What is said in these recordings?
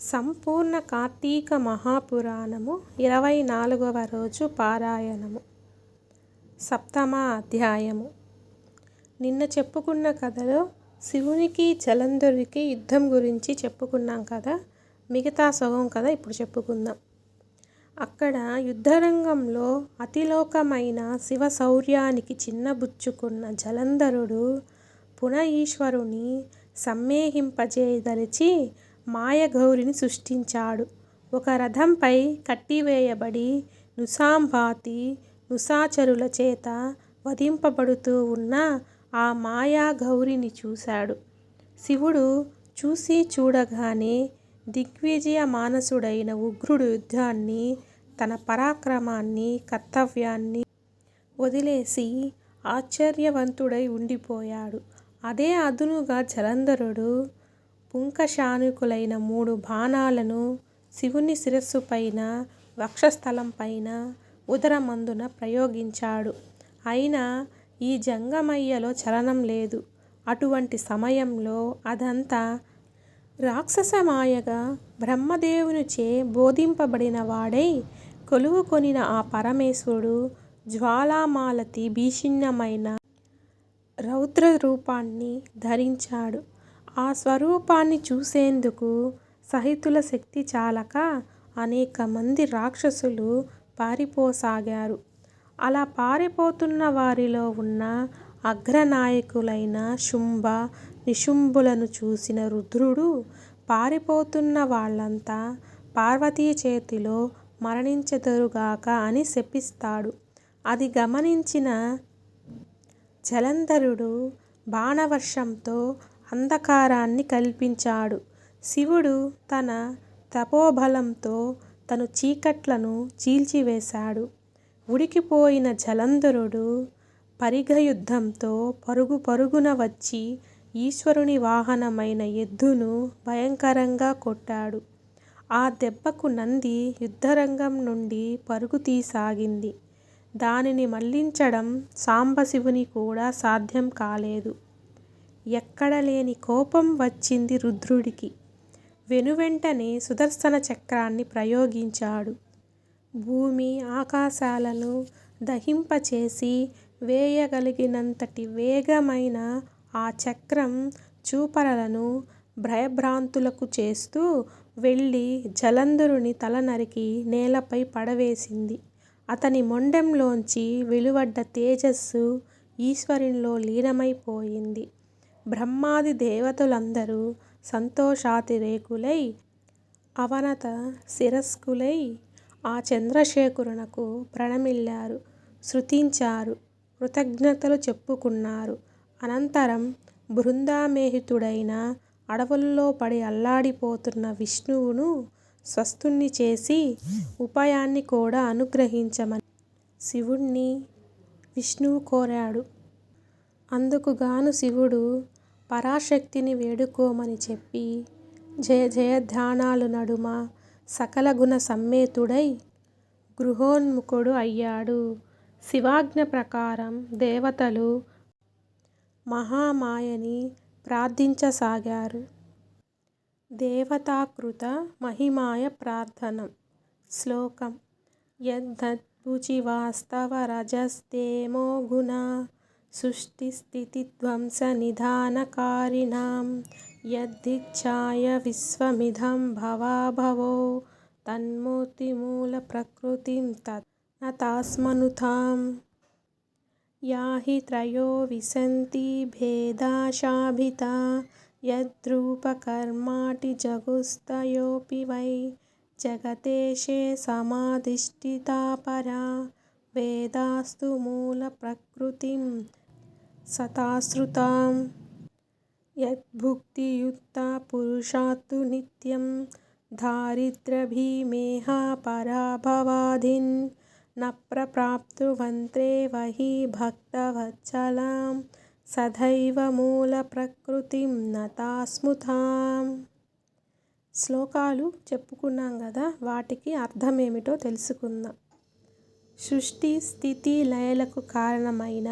సంపూర్ణ కార్తీక మహాపురాణము ఇరవై నాలుగవ రోజు పారాయణము. సప్తమ అధ్యాయము. నిన్న చెప్పుకున్న కథలో శివునికి జలంధరుడికి యుద్ధం గురించి చెప్పుకున్నాం కదా? మిగతా సగం కథ ఇప్పుడు చెప్పుకుందాం. అక్కడ యుద్ధరంగంలో అతిలోకమైన శివ శౌర్యానికి చిన్నబుచ్చుకున్న జలంధరుడు పునః ఈశ్వరుని సమ్మేహింపజేయదలిచి మాయగౌరిని సృష్టించాడు. ఒక రథంపై కట్టివేయబడి నుసాంబాతి నుసాచరుల చేత వధింపబడుతూ ఉన్న ఆ మాయా గౌరిని చూశాడు. శివుడు చూసి చూడగానే దిగ్విజయ మానసుడైన ఉగ్రుడు యుద్ధాన్ని తన పరాక్రమాన్ని కర్తవ్యాన్ని వదిలేసి ఆశ్చర్యవంతుడై ఉండిపోయాడు. అదే అదునుగా జలంధరుడు పుంకశానుకులైన మూడు బాణాలను శివుని శిరస్సుపైన వక్షస్థలంపైన ఉదరమందున ప్రయోగించాడు. అయినా ఈ జంగమయ్యలో చలనం లేదు. అటువంటి సమయంలో అదంతా రాక్షసమాయగా బ్రహ్మదేవునిచే బోధింపబడిన వాడై కొలువుకొనిన ఆ పరమేశ్వరుడు జ్వాలామాలతి భీషిణ్యమైన రౌద్ర రూపాన్ని ధరించాడు. ఆ స్వరూపాన్ని చూసేందుకు సహితుల శక్తి చాలక అనేక మంది రాక్షసులు పారిపోసాగారు. అలా పారిపోతున్న వారిలో ఉన్న అగ్రనాయకులైన శుంభ నిశుంభులను చూసిన రుద్రుడు పారిపోతున్న వాళ్ళంతా పార్వతీ చేతిలో మరణించెదరుగాక అని శపిస్తాడు. అది గమనించిన జలంధరుడు బాణవర్షంతో అంధకారాన్ని కల్పించాడు. శివుడు తన తపోబలంతో తను చీకట్లను చీల్చివేశాడు. ఉడికిపోయిన జలంధరుడు పరిఘయుద్ధంతో పరుగు పరుగున వచ్చి ఈశ్వరుని వాహనమైన ఎద్దును భయంకరంగా కొట్టాడు. ఆ దెబ్బకు నంది యుద్ధరంగం నుండి పరుగు తీసాగింది. దానిని మళ్ళించడం సాంబశివుని కూడా సాధ్యం కాలేదు. ఎక్కడలేని కోపం వచ్చింది రుద్రుడికి. వెనువెంటనే సుదర్శన చక్రాన్ని ప్రయోగించాడు. భూమి ఆకాశాలను దహింపచేసి వేయగలిగినంతటి వేగమైన ఆ చక్రం చూపరలను భయభ్రాంతులకు చేస్తూ వెళ్ళి జలంధరుని తల నరికి నేలపై పడవేసింది. అతని మొండెంలోంచి వెలువడ్డ తేజస్సు ఈశ్వరునిలో లీనమైపోయింది. బ్రహ్మాది దేవతలందరూ సంతోషాతిరేకులై అవనత శిరస్కులై ఆ చంద్రశేఖరునకు ప్రణమిల్లారు స్తుతించారు కృతజ్ఞతలు చెప్పుకున్నారు. అనంతరం బృందామేహితుడైన అడవుల్లో పడి అల్లాడిపోతున్న విష్ణువును స్వస్థుణ్ణి చేసి ఉపాయాన్ని కూడా అనుగ్రహించమని శివుణ్ణి విష్ణువు కోరాడు. అందుకుగాను శివుడు పరాశక్తిని వేడుకోమని చెప్పి జయ జయధ్యానాలు నడుమ సకల గుణ సమ్మేతుడై గృహోన్ముఖుడు అయ్యాడు. శివాజ్ఞ ప్రకారం దేవతలు మహామాయని ప్రార్థించసాగారు. దేవతాకృత మహిమాయ ప్రార్థనం. శ్లోకం. యద్దద్భుజివాస్తవ రజస్తేమో గుణ సృష్టిస్థితిధ్వంసనిధానకారిణాం యద్దిచ్ఛాయ విశ్వమిదం భవాభవో తన్మూర్తిమూలప్రకృతిం తత్నతాస్మనుతాం యాహి త్రయో విశంతి భేదాశాభితా యద్రూపకర్మాటి జగుస్తయోపి వై జగతేశే సమాధిష్ఠితా పరా వేదాస్తు మూలప్రకృతిం సతాశ్రుతాం యద్భుక్తియుక్తా పురుషాత్తు నిత్యం దారిద్రభీమేహ పరాభవాధిన్ న ప్రప్రాప్తువంత్రేవ హి భక్తవత్సలాం సదైవ మూలప్రకృతిం నతాస్ముతాం శ్లోకాలు చెప్పుకున్నాం కదా వాటికి అర్థమేమిటో తెలుసుకుందాం. సృష్టి స్థితి లయలకు కారణమైన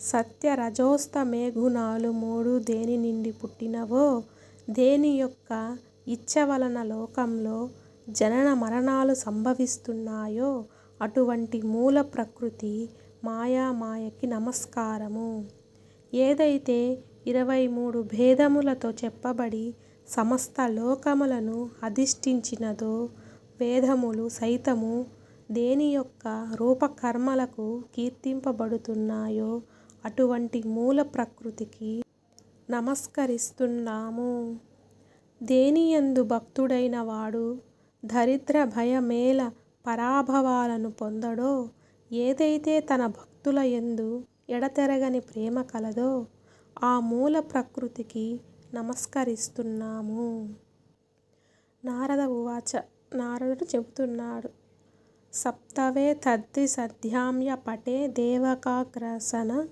సత్య రజోస్తమే గుణాలు మూడు దేని నుండి పుట్టినవో దేని యొక్క ఇచ్చ వలన లోకంలో జనన మరణాలు సంభవిస్తున్నాయో అటువంటి మూల ప్రకృతి మాయామాయకి నమస్కారము. ఏదైతే ఇరవై మూడు భేదములతో చెప్పబడి సమస్త లోకములను అధిష్ఠించినదో, వేదములు సైతము దేని యొక్క రూపకర్మలకు కీర్తింపబడుతున్నాయో అటువంటి మూల ప్రకృతికి నమస్కరిస్తున్నాము. దేనియందు భక్తుడైన వాడు దరిద్ర భయమేల పరాభవాలను పొందడో, ఏదైతే తన భక్తుల ఎందు ఎడతెరగని ప్రేమ కలదో ఆ మూల ప్రకృతికి నమస్కరిస్తున్నాము. నారద ఉవాచ నారదుడు చెబుతున్నాడు. సప్తవే తద్ది సప్తవేతద్విశద్ధ్యాయ పటే దేవకాగ్రసన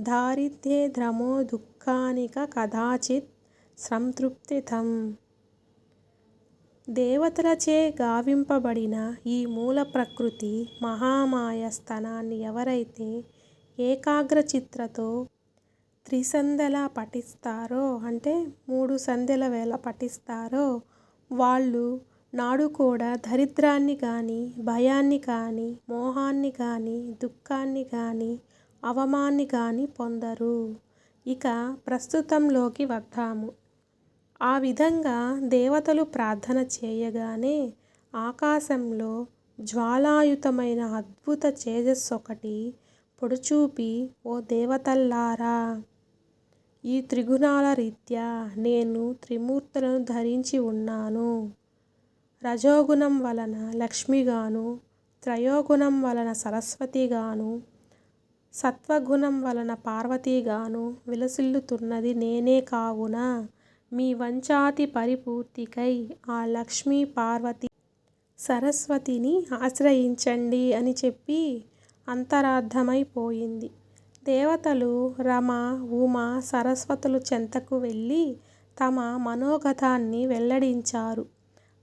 దారిద్ర్యేధ్రమో దుఃఖానిక కదాచిత్ సంతృప్తితం. దేవతలచే గావింపబడిన ఈ మూల ప్రకృతి మహామాయ స్థనాన్ని ఎవరైతే ఏకాగ్రచిత్రతో త్రిసందెల పఠిస్తారో అంటే మూడు సందెల వేళ పఠిస్తారో వాళ్ళు నాడు కూడా దరిద్రాన్ని కానీ భయాన్ని కానీ, మోహాన్ని కానీ దుఃఖాన్ని కానీ అవమాన్ని కానీ పొందరు. ఇక ప్రస్తుతంలోకి వద్దాము. ఆ విధంగా దేవతలు ప్రార్థన చేయగానే ఆకాశంలో జ్వాలాయుతమైన అద్భుత తేజస్సొకటి పొడుచూపి ఓ దేవతల్లారా! ఈ త్రిగుణాల రీత్యా నేను త్రిమూర్తులను ధరించి ఉన్నాను. రజోగుణం వలన లక్ష్మిగాను త్రయోగుణం వలన సరస్వతిగాను సత్వగుణం వలన పార్వతిగాను విలసిల్లుతున్నది నేనే కావున మీ వంచాతి పరిపూర్తికై ఆ లక్ష్మీ పార్వతి సరస్వతిని ఆశ్రయించండి అని చెప్పి అంతరార్థమైపోయింది దేవతలు రమ, ఉమ, సరస్వతుల చెంతకు వెళ్ళి తమ మనోగతాన్ని వెల్లడించారు.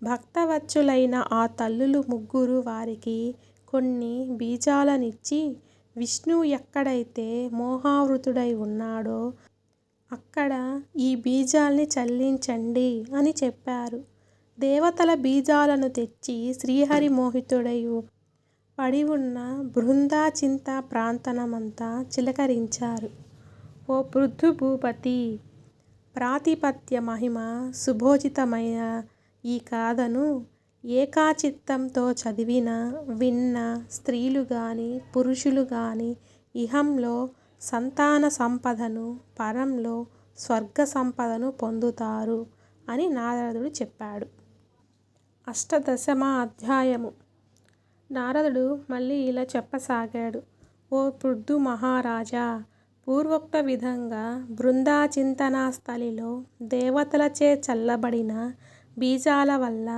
భక్తవత్సలులైన ఆ తల్లులు ముగ్గురు వారికి కొన్ని బీజాలనిచ్చి విష్ణువు ఎక్కడైతే మోహావృతుడై ఉన్నాడో అక్కడ ఈ బీజాల్ని చల్లించండి అని చెప్పారు. దేవతల బీజాలను తెచ్చి శ్రీహరి మోహితుడై ఉన్న బృందాచింత ప్రాంతనమంతా చిలకరించారు. ఓ పృథుభూపతీ! ప్రాతిపత్య మహిమ సుభోజితమైన ఈ కాథను ఏకాచిత్తంతో చదివిన, విన్న స్త్రీలు కానీ పురుషులు కానీ ఇహంలో సంతాన సంపదను పరంలో స్వర్గ సంపదను పొందుతారు అని నారదుడు చెప్పాడు. అష్టాదశమ అధ్యాయము నారదుడు మళ్ళీ ఇలా చెప్పసాగాడు. ఓ పృథు మహారాజా! పూర్వోక్త విధంగా బృందాచింతనాస్థలిలో దేవతలచే చల్లబడిన బీజాల వల్ల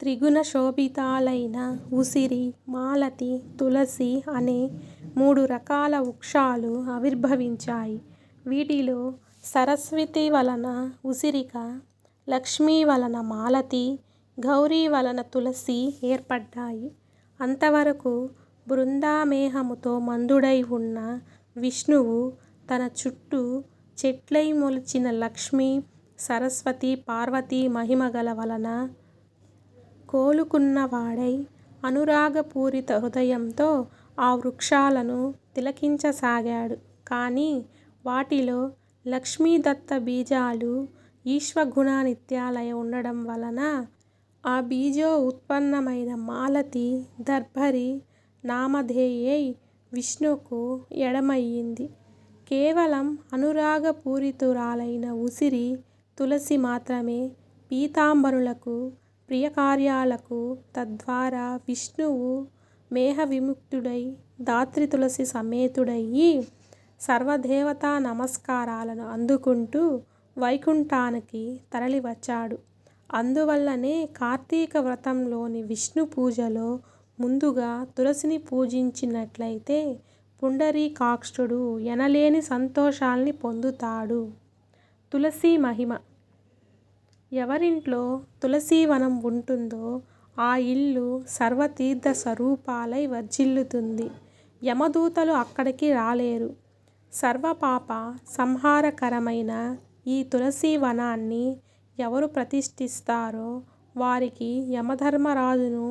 త్రిగుణ శోభితాలైన ఉసిరి, మాలతి, తులసి అనే మూడు రకాల వృక్షాలు ఆవిర్భవించాయి. వీటిలో సరస్వతి వలన ఉసిరిక, లక్ష్మి వలన మాలతి, గౌరి వలన తులసి ఏర్పడ్డాయి. అంతవరకూ బృందామేహముతో మందుడై ఉన్న విష్ణువు తన చుట్టూ చెట్లై మొలిచిన లక్ష్మి సరస్వతి పార్వతీ మహిమగల వలన కోలుకున్నవాడై అనురాగపూరిత హృదయంతో ఆ వృక్షాలను తిలకించసాగాడు. కానీ వాటిలో లక్ష్మీదత్త బీజాలు ఈశ్వరగుణాన్వితాలై ఉండడం వలన ఆ బీజోత్పన్నమైన మాలతి దర్భరి నామధేయై విష్ణుకు ఎడమయ్యింది. కేవలం అనురాగపూరితురాలైన ఉసిరి, తులసి మాత్రమే పీతాంబరులకు ప్రియకార్యాలకు తద్వారా విష్ణువు మేహ విముక్తుడై దాత్రి ధాత్రీతులసీ సమేతుడయ్యి సర్వదేవతా నమస్కారాలను అందుకుంటూ వైకుంఠానికి తరలివచ్చాడు. అందువల్లనే కార్తీక వ్రతంలోని విష్ణు పూజలో ముందుగా తులసిని పూజించినట్లయితే పుండరీకాక్షుడు ఎనలేని సంతోషాల్ని పొందుతాడు. తులసి మహిమ ఎవరింట్లో తులసీవనం ఉంటుందో ఆ ఇల్లు సర్వతీర్థ స్వరూపాలై వర్జిల్లుతుంది యమదూతలు అక్కడికి రాలేరు. సర్వపాప సంహారకరమైన ఈ తులసీవనాన్ని ఎవరు ప్రతిష్ఠిస్తారో వారికి యమధర్మరాజును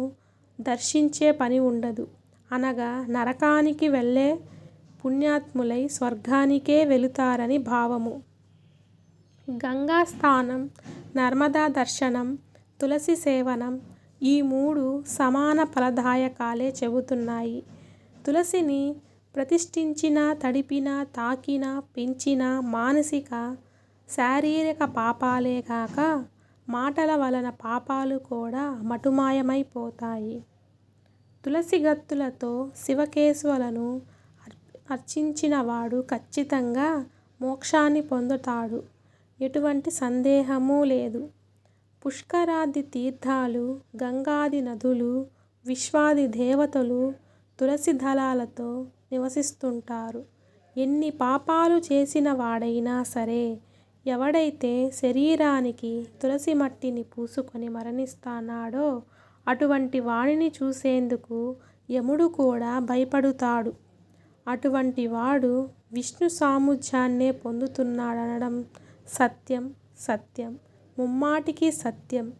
దర్శించే పని ఉండదు. అనగా నరకానికి వెళ్ళే పుణ్యాత్ములై స్వర్గానికే వెళుతారని భావము. గంగా స్థానం నర్మదా దర్శనం, తులసి సేవనం ఈ మూడు సమాన ఫలదాయకాలే చెబుతున్నాయి. తులసిని ప్రతిష్ఠించిన తడిపిన తాకిన పెంచిన మానసిక, శారీరక పాపాలే కాక మాటల వలన పాపాలు కూడా మటుమాయమైపోతాయి. తులసి తులసీగత్తులతో శివకేశవులను అర్చించినవాడు ఖచ్చితంగా మోక్షాన్ని పొందుతాడు. ఎటువంటి సందేహమూ లేదు. పుష్కరాది తీర్థాలు, గంగాది నదులు, విశ్వాది దేవతలు తులసి దళాలతో నివసిస్తుంటారు. ఎన్ని పాపాలు చేసిన వాడైనా సరే ఎవడైతే శరీరానికి తులసి మట్టిని పూసుకొని మరణిస్తానాడో అటువంటి వాడిని చూసేందుకు యముడు కూడా భయపడుతాడు. అటువంటి వాడు విష్ణు సాయుజ్యాన్నే పొందుతున్నాడనడం సత్యం సత్యం ముమ్మాటికి సత్యం.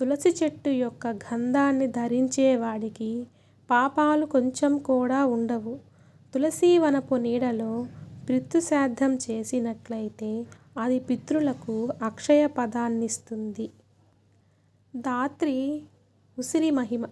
తులసి చెట్టు యొక్క గంధాన్ని ధరించేవాడికి పాపాలు కొంచెం కూడా ఉండవు. తులసీవనపు నీడలో పితృశ్రాద్ధం చేసినట్లయితే అది పితృలకు అక్షయపదాన్నిస్తుంది. ధాత్రి ఉసిరి మహిమ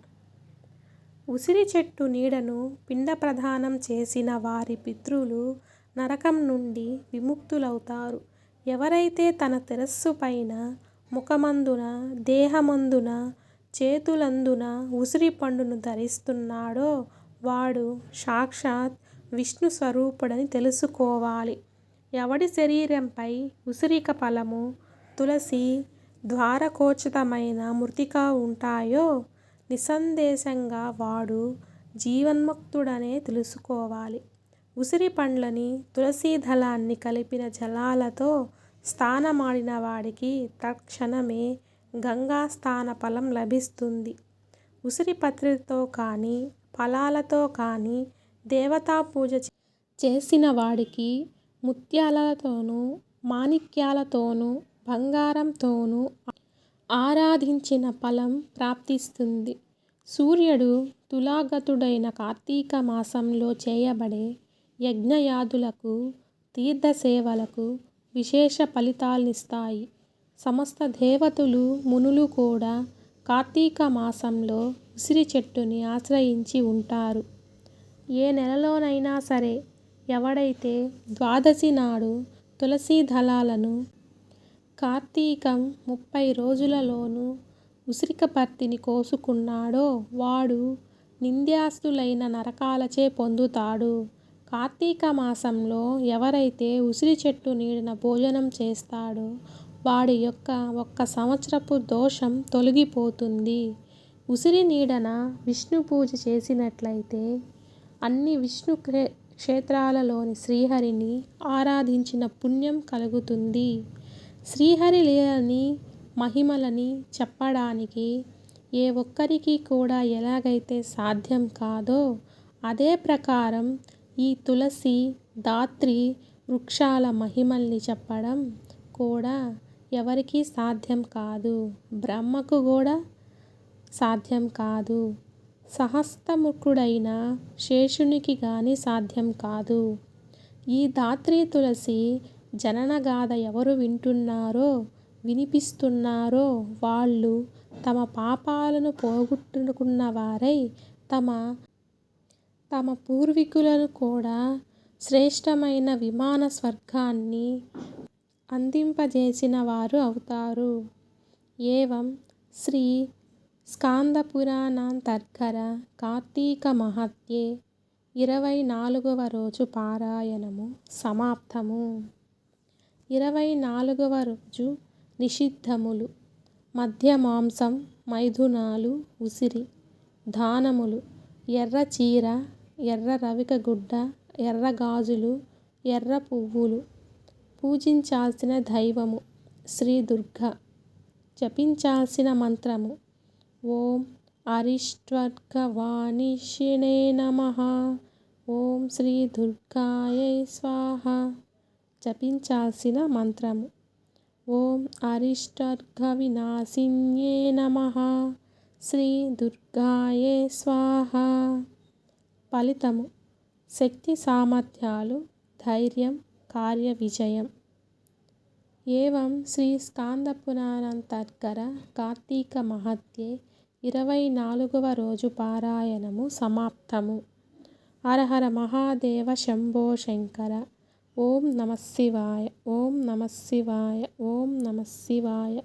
ఉసిరి చెట్టు నీడను పిండ ప్రదానం చేసిన వారి పితృలు నరకం నుండి విముక్తులవుతారు ఎవరైతే తన శిరస్సుపైన, ముఖమందున, దేహమందున, చేతులందున ఉసిరి పండును ధరిస్తున్నాడో వాడు సాక్షాత్ విష్ణు స్వరూపుడని తెలుసుకోవాలి. ఎవడి శరీరంపై ఉసిరిక ఫలము, తులసి, ద్వారకోచితమైన మృతిక ఉంటాయో నిస్సందేశంగా వాడు జీవన్ముక్తుడనే తెలుసుకోవాలి. ఉసిరి పండ్లనీ, తులసీదళాన్ని కలిపిన జలాలతో స్నానమాడినవాడికి స్థాన గంగాస్నానఫలం లభిస్తుంది. ఉసిరి పత్రితో కానీ, ఫలాలతో కానీ దేవతా పూజ చేసిన వాడికి ముత్యాలతోనూ, మాణిక్యాలతోనూ, బంగారంతోనూ ఆరాధించిన ఫలం ప్రాప్తిస్తుంది. సూర్యుడు తులాగతుడైన కార్తీక మాసంలో చేయబడే యజ్ఞయాదులకు తీర్థసేవలకు విశేష ఫలితాల్నిస్తాయి. సమస్త దేవతలు మునులు కూడా కార్తీక మాసంలో ఉసిరి చెట్టుని ఆశ్రయించి ఉంటారు. ఏ నెలలోనైనా సరే ఎవడైతే ద్వాదశి నాడు తులసీ దళాలను, కార్తీకం ముప్పై రోజులలోనూ ఉసిరికపర్తిని కోసుకున్నాడో వాడు నింద్యాస్తులైన నరకాలచే పొందుతాడు. కార్తీక మాసంలో ఎవరైతే ఉసిరి చెట్టు నీడన భోజనం చేస్తాడో వాడి యొక్క ఒక్క సంవత్సరపు దోషం తొలగిపోతుంది. ఉసిరి నీడన విష్ణు పూజ చేసినట్లయితే అన్ని విష్ణు క్షేత్రాలలోని శ్రీహరిని ఆరాధించిన పుణ్యం కలుగుతుంది. శ్రీహరి లీలని మహిమలని చెప్పడానికి ఏ ఒక్కరికి కూడా ఎలాగైతే సాధ్యం కాదో అదే ప్రకారం ఈ తులసి, దాత్రి వృక్షాల మహిమల్ని చెప్పడం కూడా ఎవరికీ సాధ్యం కాదు. బ్రహ్మకు కూడా సాధ్యం కాదు. సహస్రముఖుడైన శేషునికి కానీ సాధ్యం కాదు. ఈ దాత్రి తులసి జననగాథ ఎవరు వింటున్నారో, వినిపిస్తున్నారో వాళ్ళు తమ పాపాలను పోగొట్టుకున్న వారై తమ తమ పూర్వీకులను కూడా శ్రేష్టమైన విమాన స్వర్గాన్ని అందింపజేసిన వారు అవుతారు. ఏవం శ్రీ స్కాందపురాణాంతర్గత కార్తీక మహత్యే ఇరవై నాలుగవ రోజు పారాయణము సమాప్తము. ఇరవై నాలుగవ రోజు నిషిద్ధములు మధ్య మాంసం మైథునాలు ఉసిరి దానములు ఎర్ర చీర, ఎర్ర రవిక గుడ్డ, ఎర్ర గాజులు, ఎర్ర పువ్వులు. పూజించాల్సిన దైవము శ్రీ దుర్గ. జపించాల్సిన మంత్రము ఓం అరిష్ట్వర్గవాణిషిణే నమః. ఓం శ్రీ దుర్గాయై స్వాహ. జపించాల్సిన మంత్రము ఓం అరిష్టర్ఘవినాశిన్యే నమ. శ్రీ దుర్గాయే స్వాహ. ఫలితము. శక్తి సామర్థ్యాలు ధైర్యం కార్య విజయం. ఏవం శ్రీ స్కాంద పురాణాంతర్గర కార్తీక మహత్యే ఇరవై నాలుగవ రోజు పారాయణము సమాప్తము. హరహర మహాదేవ శంభో శంకర. ఓం నమ శివాయ ఓం నమ శివాయ ఓం నమ శివాయ.